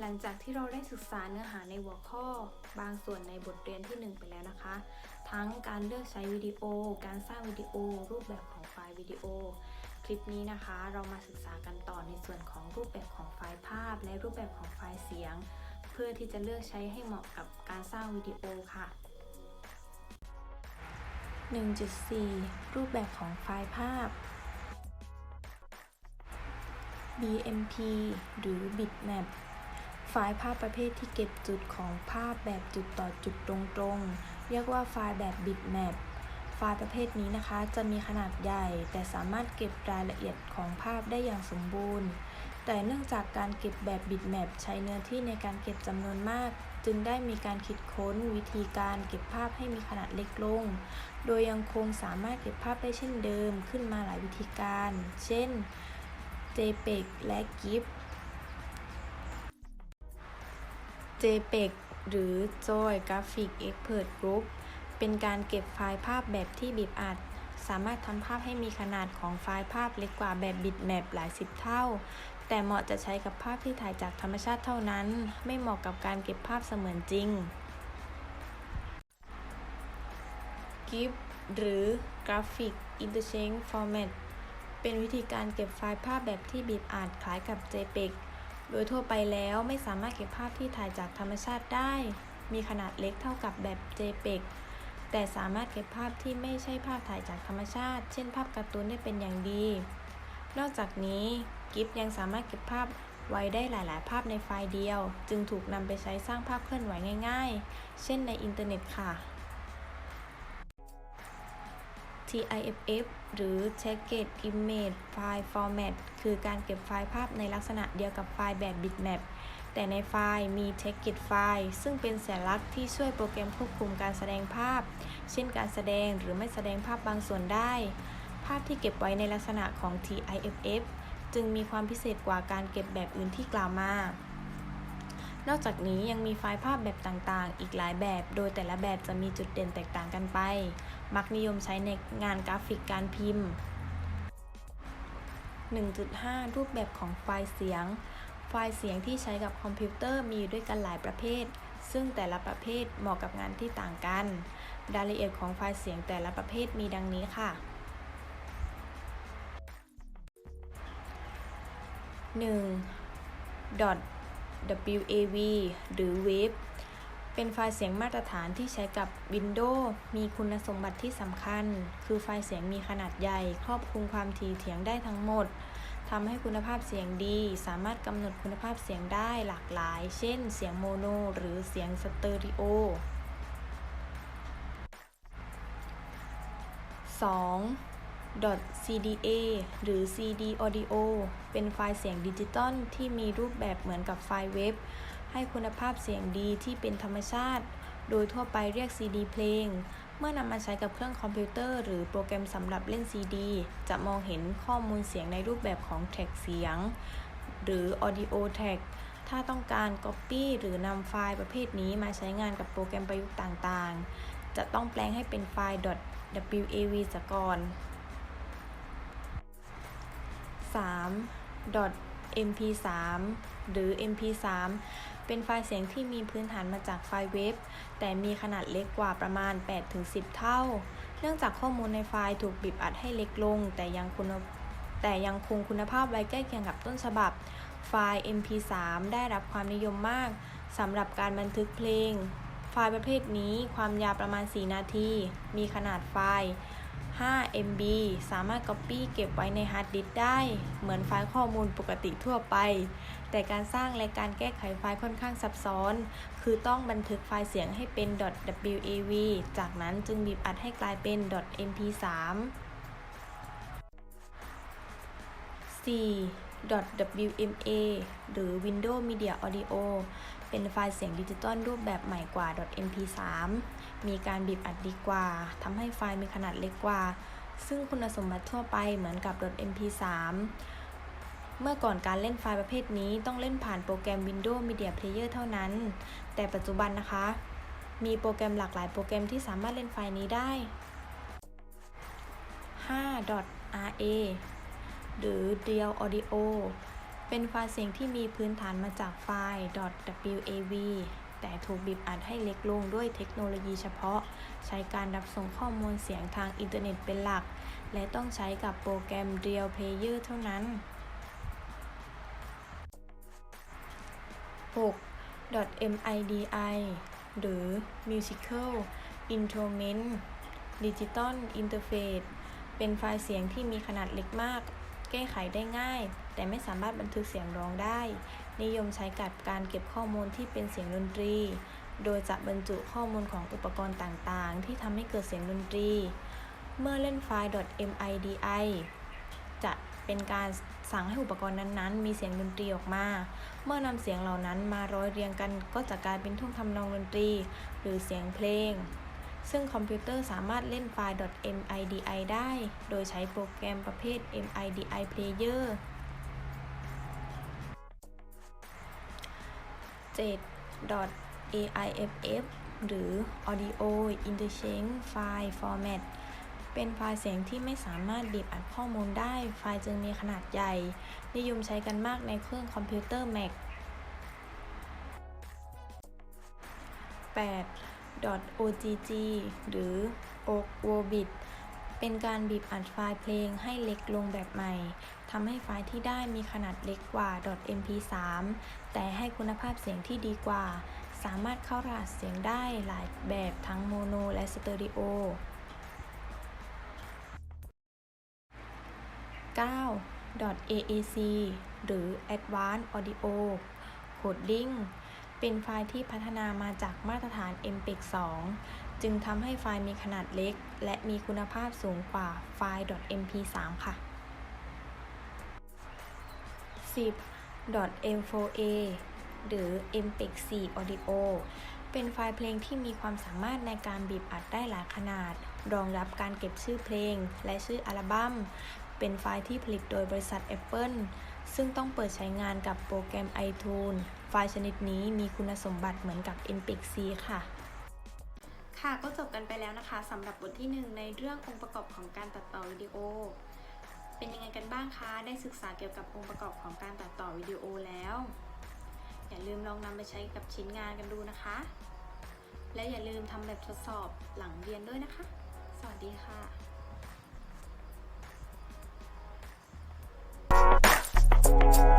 หลังจากที่เราได้ศึกษาเนื้อหาในหัวข้อบางส่วนในบทเรียนที่ 1 ไปแล้วนะคะ ทั้งการเลือกใช้วิดีโอ การสร้างวิดีโอ รูปแบบของไฟล์วิดีโอ คลิปนี้นะคะเรามาศึกษากันต่อในส่วนของรูปแบบของไฟล์ภาพ และรูปแบบของไฟล์เสียง เพื่อที่จะเลือกใช้ให้เหมาะกับการสร้างวิดีโอค่ะ 1.4 รูปแบบของไฟล์ภาพ BMP หรือ Bitmap ไฟล์ภาพประเภทที่เก็บจุดของภาพแบบจุดต่อจุดตรงๆ เรียกว่าไฟล์แบบ Bitmap ไฟล์ประเภทนี้นะคะ จะมีขนาดใหญ่ แต่สามารถเก็บรายละเอียดของภาพได้อย่างสมบูรณ์ แต่เนื่องจากการเก็บแบบ Bitmap ใช้เนื้อที่ในการเก็บจำนวนมาก จึงได้มีการคิดค้นวิธีการเก็บภาพให้มีขนาดเล็กลง โดยยังคงสามารถเก็บภาพได้เช่นเดิมขึ้นมาหลายวิธีการ เช่น JPEG และ GIF JPEG หรือ Joy Graphic Expert Group เป็นการเก็บไฟล์ภาพแบบที่บีบอัด สามารถทำภาพให้มีขนาดของไฟล์ภาพเล็กกว่าแบบ Bitmap หลายสิบเท่า แต่เหมาะจะใช้กับภาพที่ถ่ายจากธรรมชาติเท่านั้น ไม่เหมาะกับการเก็บภาพเสมือนจริง GIF หรือ Graphic Interchange Format เป็นวิธีการเก็บไฟล์ภาพแบบที่บีบอัดคล้ายกับ JPEG โดยทั่วไปแล้วไม่สามารถเก็บภาพที่ถ่ายจากธรรมชาติได้ มีขนาดเล็กเท่ากับแบบ JPEG แต่สามารถเก็บภาพที่ไม่ใช่ภาพถ่ายจากธรรมชาติ เช่นภาพการ์ตูนได้เป็นอย่างดี นอกจากนี้ GIF ยังสามารถเก็บภาพไว้ได้หลาย ๆ ภาพในไฟล์เดียว จึงถูกนำไปใช้สร้างภาพเคลื่อนไหวง่าย ๆ เช่นในอินเทอร์เน็ตค่ะ TIFF หรือ Target Image File Format คือการเก็บไฟล์ภาพในลักษณะเดียวกับไฟล์แบบ Bitmap แต่ในไฟล์มี Target File ซึ่งเป็นสัญลักษณ์ที่ช่วยโปรแกรมควบคุมการแสดงภาพ เช่นการแสดงหรือไม่แสดงภาพบางส่วนได้ ภาพที่เก็บไว้ในลักษณะของ TIFF จึงมีความพิเศษกว่าการเก็บแบบอื่นที่กล่าวมา นอกจากนี้ยังมีไฟล์ภาพแบบต่างๆ อีกหลายแบบ โดยแต่ละแบบจะมีจุดเด่นแตกต่างกันไป มักนิยมใช้ในงานกราฟิกการพิมพ์ 1.5 รูปแบบของไฟล์เสียง ไฟล์เสียงที่ใช้กับคอมพิวเตอร์มีด้วยกันหลายประเภท ซึ่งแต่ละประเภทเหมาะกับงานที่ต่างกัน รายละเอียดของไฟล์เสียงแต่ละประเภทมีดังนี้ค่ะ 1. .wav หรือ WAV เป็นไฟล์เสียงมาตรฐานที่ใช้กับ Windows มีคุณสมบัติที่สำคัญ คือไฟล์เสียงมีขนาดใหญ่ ครอบคลุมความถี่เสียงได้ทั้งหมดทำให้คุณภาพเสียงดี สามารถกำหนดคุณภาพเสียงได้หลากหลาย เช่น เสียงโมโน หรือเสียงสเตอริโอ 2. .cda หรือ CD Audio เป็นไฟล์เสียงดิจิตอลที่มีรูปแบบเหมือนกับไฟล์เว็บ ให้คุณภาพเสียงดีที่เป็นธรรมชาติ โดยทั่วไปเรียก CD เพลง เมื่อนำมาใช้กับเครื่องคอมพิวเตอร์หรือโปรแกรมสำหรับเล่น CD จะมองเห็นข้อมูลเสียงในรูปแบบของแท็กเสียง หรือ Audio Tag ถ้าต้องการ Copy หรือนำไฟล์ประเภทนี้มาใช้งานกับโปรแกรมประยุกต์ต่างๆ จะต้องแปลงให้เป็นไฟล์ .wav ซะก่อน 3. mp3 หรือ mp3 เป็นไฟล์เสียงที่มีพื้นฐานมาจากไฟล์เว็บ แต่มีขนาดเล็กกว่าประมาณ 8-10 เท่า เนื่องจากข้อมูลในไฟล์ถูกบีบอัดให้เล็กลง แต่ยังคุณแต่ยังคงคุณภาพไว้ใกล้เคียงกับต้นฉบับ ไฟล์ mp3 ได้รับความนิยมมากสำหรับการบันทึกเพลง ไฟล์ประเภทนี้ความยาวประมาณ 4 นาที มีขนาดไฟล์ 5 MB สามารถ Copy เก็บไว้ในฮาร์ดดิสก์ได้ เหมือนไฟล์ข้อมูลปกติทั่วไป แต่การสร้างและการแก้ไขไฟล์ค่อนข้างซับซ้อน คือต้องบันทึกไฟล์เสียงให้เป็น .wav จากนั้นจึงบีบอัดให้กลายเป็น .mp3 4. .wma หรือ Windows Media Audio เป็นไฟล์เสียงดิจิตอลรูปแบบใหม่กว่า .mp3 มีการบีบอัดดีกว่า ทำให้ไฟล์มีขนาดเล็กกว่า ซึ่งคุณสมบัติทั่วไปเหมือนกับ .mp3 เมื่อก่อนการเล่นไฟล์ประเภทนี้ต้องเล่นผ่านโปรแกรม Windows Media Player เท่านั้น แต่ปัจจุบันนะคะ มีโปรแกรมหลากหลายโปรแกรมที่สามารถเล่นไฟล์นี้ได้ 5. .ra หรือ Real Audio เป็นไฟล์เสียงที่มีพื้นฐานมาจากไฟล์ .wav แต่ถูกบีบอัดให้เล็กลงด้วยเทคโนโลยีเฉพาะ ใช้การรับส่งข้อมูลเสียงทางอินเทอร์เน็ตเป็นหลัก และต้องใช้กับโปรแกรม Real Player เท่านั้น 6. .midi หรือ Musical Instrument Digital Interface เป็นไฟล์เสียงที่มีขนาดเล็กมาก แก้ไขได้ง่าย แต่ไม่สามารถบันทึกเสียงร้องได้ นิยมใช้กับการเก็บข้อมูลที่เป็นเสียงดนตรี โดยจะบรรจุข้อมูลของอุปกรณ์ต่างๆ ที่ทำให้เกิดเสียงดนตรี เมื่อเล่นไฟล์ .midi จะเป็นการสั่งให้อุปกรณ์นั้นๆ มีเสียงดนตรีออกมา เมื่อนำเสียงเหล่านั้นมาร้อยเรียงกันก็จะกลายเป็นท่วงทำนองดนตรี หรือเสียงเพลง ซึ่งคอมพิวเตอร์สามารถเล่นไฟล์ .midi ได้ โดยใช้โปรแกรมประเภท midi player 7. .aiff หรือ audio interchange file format เป็นไฟล์เสียงที่ไม่สามารถบีบอัดข้อมูลได้ ไฟล์จึงมีขนาดใหญ่ นิยมใช้กันมากในเครื่องคอมพิวเตอร์ Mac 8. .ogg หรือ ogvbit เป็นการบีบอัดไฟล์เพลงให้เล็กลงแบบใหม่ ทำให้ไฟล์ที่ได้มีขนาดเล็กกว่า .mp3 แต่ให้คุณภาพเสียงที่ดีกว่า สามารถเข้ารหัสเสียงได้หลายแบบทั้งโมโนและสเตอริโอ 9. .aac หรือ Advanced Audio Coding เป็นไฟล์ที่พัฒนามาจากมาตรฐาน MPEG 2 จึงทำให้ไฟล์มีขนาดเล็ก และมีคุณภาพสูงกว่าไฟล์ .mp3 ค่ะ 10. m4a หรือ MPEG 4 Audio เป็นไฟล์เพลงที่มีความสามารถในการบีบอัดได้หลายขนาด รองรับการเก็บชื่อเพลง และชื่ออัลบั้ม เป็นไฟล์ที่ผลิตโดยบริษัท Apple ซึ่งต้องเปิดใช้งานกับโปรแกรม iTunes ไฟล์ชนิดนี้มีคุณสมบัติเหมือนกับ MPEG C ค่ะ ค่ะก็จบกันไปแล้วนะคะสำหรับบทที่ 1 ในเรื่ององค์ประกอบของการตัดต่อวิดีโอ เป็นยังไงกันบ้างคะ ได้ศึกษาเกี่ยวกับองค์ประกอบของการตัดต่อวิดีโอแล้ว อย่าลืมลองนำไปใช้กับชิ้นงานกันดูนะคะ และอย่าลืมทำแบบทดสอบหลังเรียนด้วยนะคะ สวัสดีค่ะ